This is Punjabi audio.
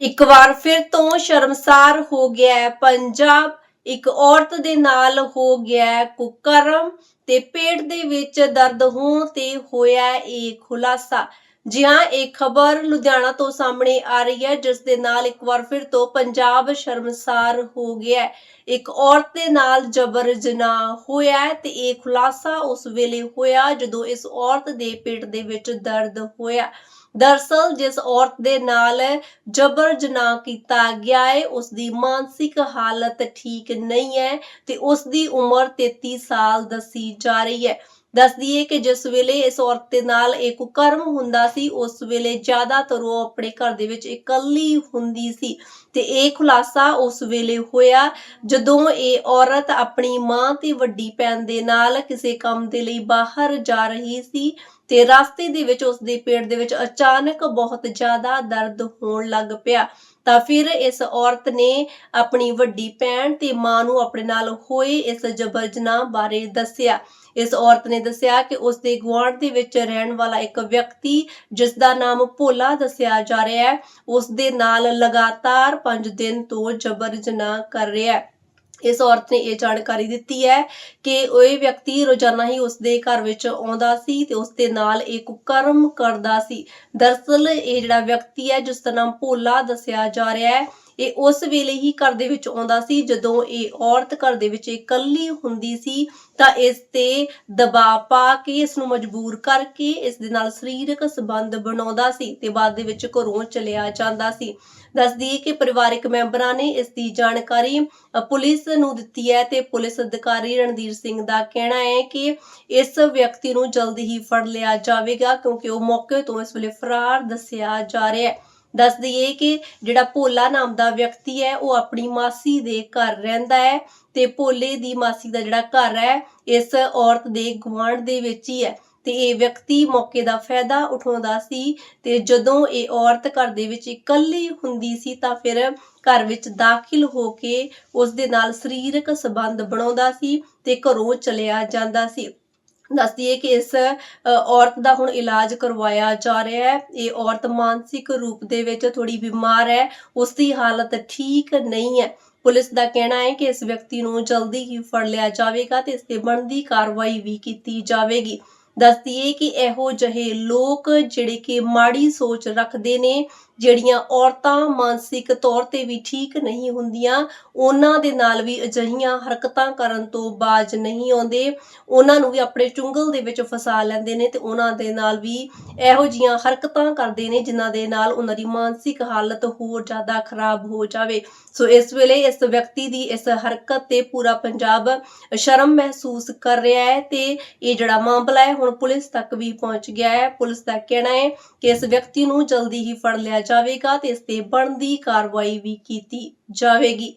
ਇੱਕ ਵਾਰ ਫਿਰ ਤੋਂ ਸ਼ਰਮਸਾਰ ਹੋ ਗਿਆ ਹੈ ਪੰਜਾਬ। ਇੱਕ ਔਰਤ ਦੇ ਨਾਲ ਹੋ ਗਿਆ ਹੈ ਕੁਕਰਮ ਤੇ ਪੇਟ ਦੇ ਵਿੱਚ ਦਰਦ ਹੋਣ ਤੇ ਹੋਇਆ ਇਹ ਖੁਲਾਸਾ। ਜੀ ਹਾਂ ਇਹ ਖਬਰ ਲੁਧਿਆਣਾ ਤੋਂ ਸਾਹਮਣੇ ਆ ਰਹੀ ਹੈ, ਜਿਸ ਦੇ ਨਾਲ ਇੱਕ ਵਾਰ ਫਿਰ ਤੋਂ ਪੰਜਾਬ ਸ਼ਰਮਸਾਰ ਹੋ ਗਿਆ ਹੈ। ਇੱਕ ਔਰਤ ਦੇ ਨਾਲ ਜਬਰ ਜਨਾਹ ਹੋਇਆ ਤੇ ਇਹ ਖੁਲਾਸਾ ਉਸ ਵੇਲੇ ਹੋਇਆ ਜਦੋਂ ਇਸ ਔਰਤ ਦੇ ਪੇਟ ਦੇ ਵਿੱਚ ਦਰਦ ਹੋਇਆ। ਦਰਸਲ ਜਿਸ ਔਰਤ ਦੇ ਨਾਲ ਜਬਰ ਜਨਾਹ ਕੀਤਾ ਗਿਆ ਹੈ ਉਸ ਦੀ ਮਾਨਸਿਕ ਹਾਲਤ ਠੀਕ ਨਹੀਂ ਹੈ ਤੇ ਉਸ ਦੀ ਉਮਰ 33 ਸਾਲ ਦੱਸੀ ਜਾ ਰਹੀ ਹੈ। ਦੱਸ ਦਈਏ ਕਿ ਜਿਸ ਵੇਲੇ ਇਸ ਔਰਤ ਦੇ ਨਾਲ ਇਹ ਕੁਕਰਮ ਹੁੰਦਾ ਸੀ, ਉਸ ਵੇਲੇ ਜ਼ਿਆਦਾਤਰ ਉਹ ਆਪਣੇ ਘਰ ਦੇ ਵਿੱਚ ਇਕੱਲੀ ਹੁੰਦੀ ਸੀ ਤੇ ਇਹ ਖੁਲਾਸਾ ਉਸ ਵੇਲੇ ਹੋਇਆ ਜਦੋਂ ਇਹ ਔਰਤ ਆਪਣੀ ਮਾਂ ਤੇ ਵੱਡੀ ਭੈਣ ਦੇ ਨਾਲ ਕਿਸੇ ਕੰਮ ਦੇ ਲਈ ਬਾਹਰ ਜਾ ਰਹੀ ਸੀ ਤੇ ਰਸਤੇ ਦੇ ਵਿੱਚ ਉਸ ਦੇ ਪੇਟ ਦੇ ਵਿੱਚ ਅਚਾਨਕ ਬਹੁਤ ਜ਼ਿਆਦਾ ਦਰਦ ਹੋਣ ਲੱਗ ਪਿਆ। ਤਾਂ ਫਿਰ ਇਸ ਔਰਤ ਨੇ ਆਪਣੀ ਵੱਡੀ ਭੈਣ ਤੇ ਮਾਂ ਨੂੰ ਆਪਣੇ ਨਾਲ ਹੋਏ ਇਸ ਜਬਰ ਜਨਾਹ ਬਾਰੇ ਦੱਸਿਆ। ਇਸ ਔਰਤ ਨੇ ਦੱਸਿਆ ਕਿ ਉਸ ਦੇ ਗੁਆਂਢ ਦੇ ਵਿੱਚ ਰਹਿਣ ਵਾਲਾ ਇੱਕ ਵਿਅਕਤੀ ਜਿਸ ਦਾ ਨਾਮ ਭੋਲਾ ਦੱਸਿਆ ਜਾ ਰਿਹਾ ਹੈ ਉਸ ਦੇ ਨਾਲ ਲਗਾਤਾਰ 5 ਦਿਨ ਤੋਂ ਜਬਰ ਜਨਾਹ ਕਰ ਰਿਹਾ ਹੈ। ਇਸ ਔਰਤ ਨੇ ਇਹ ਜਾਣਕਾਰੀ ਦਿੱਤੀ ਹੈ ਕਿ ਉਹ ਇਹ ਵਿਅਕਤੀ ਰੋਜ਼ਾਨਾ ਹੀ ਉਸ ਦੇ ਘਰ ਵਿੱਚ ਆਉਂਦਾ ਸੀ ਤੇ ਉਸ ਦੇ ਨਾਲ ਇਹ ਕੁਕਰਮ ਕਰਦਾ ਸੀ। ਦਰਅਸਲ ਇਹ ਜਿਹੜਾ ਵਿਅਕਤੀ ਹੈ ਜਿਸ ਦਾ ਨਾਮ ਭੋਲਾ ਦੱਸਿਆ ਜਾ ਰਿਹਾ ਹੈ ਇਹ ਉਸ ਵੇਲੇ ਹੀ ਘਰ ਦੇ ਵਿੱਚ ਆਉਂਦਾ ਸੀ, ਜਦੋਂ ਇਹ ਔਰਤ ਘਰ ਦੇ ਵਿੱਚ ਇਕੱਲੀ ਹੁੰਦੀ ਸੀ, ਤਾਂ ਇਸ ਤੇ ਦਬਾਅ ਪਾ ਕੇ ਇਸ ਨੂੰ ਮਜਬੂਰ ਕਰਕੇ ਇਸ ਦੇ ਨਾਲ ਸਰੀਰਕ ਸੰਬੰਧ ਬਣਾਉਂਦਾ ਸੀ ਤੇ ਬਾਅਦ ਦੇ ਵਿੱਚ ਘਰੋਂ ਚਲਿਆ ਜਾਂਦਾ ਸੀ। ਦੱਸਦੀ ਹੈ ਕਿ ਪਰਿਵਾਰਕ ਮੈਂਬਰਾਂ ਨੇ ਇਸ ਦੀ ਜਾਣਕਾਰੀ ਪੁਲਿਸ ਨੂੰ ਦਿੱਤੀ ਹੈ ਤੇ ਪੁਲਿਸ ਅਧਿਕਾਰੀ ਰਣਧੀਰ ਸਿੰਘ ਦਾ ਕਹਿਣਾ ਹੈ ਕਿ ਇਸ ਵਿਅਕਤੀ ਨੂੰ ਜਲਦੀ ਹੀ ਫੜ ਲਿਆ ਜਾਵੇਗਾ ਕਿਉਂਕਿ ਉਹ ਮੌਕੇ ਤੋਂ ਇਸ ਵੇਲੇ ਫਰਾਰ ਦੱਸਿਆ ਜਾ ਰਿਹਾ ਹੈ। ਦੱਸ ਦਈਏ ਕਿ ਜਿਹੜਾ ਭੋਲਾ ਨਾਮ ਦਾ ਵਿਅਕਤੀ ਹੈ, ਉਹ ਆਪਣੀ ਮਾਸੀ ਦੇ ਘਰ ਰਹਿੰਦਾ ਹੈ ਤੇ ਭੋਲੇ ਦੀ ਮਾਸੀ ਦਾ ਜਿਹੜਾ ਘਰ ਹੈ, ਇਸ ਔਰਤ ਦੇ ਗੁਆਂਢ ਦੇ ਵਿੱਚ ਹੀ ਹੈ। ਤੇ ਇਹ ਵਿਅਕਤੀ ਮੌਕੇ ਦਾ ਫਾਇਦਾ ਉਠਾਉਂਦਾ ਸੀ ਤੇ ਜਦੋਂ ਇਹ ਔਰਤ ਘਰ ਦੇ ਵਿੱਚ ਇਕੱਲੀ ਹੁੰਦੀ ਸੀ ਤਾਂ ਫਿਰ ਘਰ ਵਿੱਚ ਦਾਖਲ ਹੋ ਕੇ ਉਸ ਦੇ ਨਾਲ ਸਰੀਰਕ ਸੰਬੰਧ ਬਣਾਉਂਦਾ ਸੀ ਤੇ ਘਰੋਂ ਚਲਿਆ ਜਾਂਦਾ ਸੀ। ਦੱਸਦੀ ਹੈ ਕਿ ਇਸ ਔਰਤ ਦਾ ਹੁਣ ਇਲਾਜ ਕਰਵਾਇਆ ਜਾ ਰਿਹਾ ਹੈ। ਇਹ ਔਰਤ ਮਾਨਸਿਕ ਰੂਪ ਦੇ ਵਿੱਚ ਥੋੜੀ ਬਿਮਾਰ ਹੈ। ਉਸ ਦੀ ਹਾਲਤ ਠੀਕ ਨਹੀਂ ਹੈ। ਪੁਲਿਸ ਦਾ ਕਹਿਣਾ ਹੈ ਕਿ ਇਸ ਵਿਅਕਤੀ ਨੂੰ ਜਲਦੀ ਹੀ ਫੜ ਲਿਆ ਜਾਵੇਗਾ ਤੇ ਇਸ ਤੇ ਬਣਦੀ ਕਾਰਵਾਈ ਵੀ ਕੀਤੀ ਜਾਵੇਗੀ। ਦੱਸਦੀਏ ਕਿ ਇਹੋ ਜਿਹੇ ਲੋਕ ਜਿਹੜੇ ਕਿ ਮਾੜੀ ਸੋਚ ਰੱਖਦੇ ਨੇ, ਜਿਹੜੀਆਂ ਔਰਤਾਂ ਮਾਨਸਿਕ ਤੌਰ ਤੇ ਵੀ ਠੀਕ ਨਹੀਂ ਹੁੰਦੀਆਂ, ਉਹਨਾਂ ਦੇ ਨਾਲ ਵੀ ਅਜਿਹੀਆਂ ਹਰਕਤਾਂ ਕਰਨ ਤੋਂ ਬਾਜ ਨਹੀਂ ਆਉਂਦੇ। ਉਹਨਾਂ ਨੂੰ ਵੀ ਆਪਣੇ ਚੁੰਗਲ ਦੇ ਵਿੱਚ ਫਸਾ ਲੈਂਦੇ ਨੇ ਤੇ ਉਹਨਾਂ ਦੇ ਨਾਲ ਵੀ ਇਹੋ ਜੀਆਂ ਹਰਕਤਾਂ ਕਰਦੇ ਨੇ, ਜਿਨ੍ਹਾਂ ਦੇ ਨਾਲ ਉਹਨਾਂ ਦੀ ਮਾਨਸਿਕ ਹਾਲਤ ਹੋਰ ਜ਼ਿਆਦਾ ਖਰਾਬ ਹੋ ਜਾਵੇ। ਸੋ ਇਸ ਵੇਲੇ ਇਸ ਵਿਅਕਤੀ ਦੀ ਇਸ ਹਰਕਤ ਤੇ ਪੂਰਾ ਪੰਜਾਬ ਸ਼ਰਮ ਮਹਿਸੂਸ ਕਰ ਰਿਹਾ ਹੈ ਤੇ ਇਹ ਜਿਹੜਾ ਮਾਮਲਾ ਹੈ ਹੁਣ ਪੁਲਿਸ ਤੱਕ ਵੀ ਪਹੁੰਚ ਗਿਆ ਹੈ। ਪੁਲਿਸ ਦਾ ਕਹਿਣਾ ਹੈ ਕਿ ਇਸ ਵਿਅਕਤੀ ਨੂੰ ਜਲਦੀ ਹੀ ਫੜ ਲਿਆ ਜਾਵੇਗਾ ਤੇ ਇਸ ਤੇ ਬਣਦੀ ਕਾਰਵਾਈ ਵੀ ਕੀਤੀ ਜਾਵੇਗੀ।